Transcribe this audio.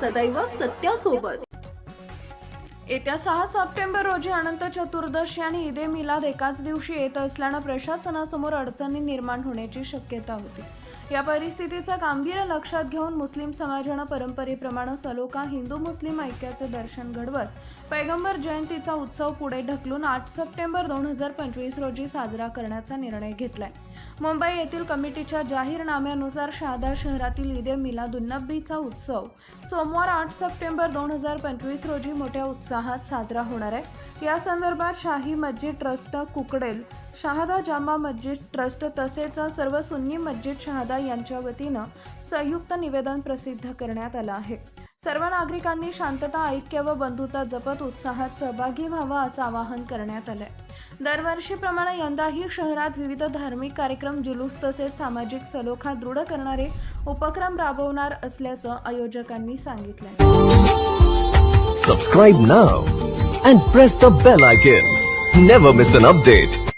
सदैव सत्यासोबत. येत्या सहा सप्टेंबर रोजी अनंत चतुर्दशी आणि ईदे मिलाद एकाच दिवशी येत असल्यानं प्रशासनासमोर अडचणी निर्माण होण्याची शक्यता होती. या परिस्थितीचं गांभीर्य लक्षात घेऊन मुस्लिम समाजानं परंपरेप्रमाणे सलोखा हिंदू मुस्लिम ऐक्याचे दर्शन घडवत पैगंबर जयंतीचा उत्सव पुढे ढकलून आठ सप्टेंबर दोन हजार पंचवीस रोजी साजरा करण्याचा निर्णय घेतलाय. मुंबई येथील कमिटीच्या जाहीरनाम्यानुसार शहादा शहरातील ईदे ए मिलादुन्नबीचा उत्सव. सोमवार आठ सप्टेंबर दोन हजार पंचवीस रोजी मोठ्या उत्साहात साजरा होणार आहे. या संदर्भात शाही मस्जिद ट्रस्ट कुकडेल शहादा जामा मस्जिद ट्रस्ट तसेच सर्व सुन्नी मस्जिद शहादा यांच्या वतीनं संयुक्त निवेदन प्रसिद्ध करण्यात आलं आहे. सर्व नागरिकांनी शांतता ऐक्य व बंधुता जपत उत्साहात सहभागी व्हावं असं आवाहन करण्यात आलंय. दरवर्षीप्रमाणे यंदाही शहरात विविध धार्मिक कार्यक्रम जुलूस तसेच सामाजिक सलोखा दृढ करणारे उपक्रम राबवणार असल्याचं आयोजकांनी सांगितलं subscribe now and press the bell icon never miss an update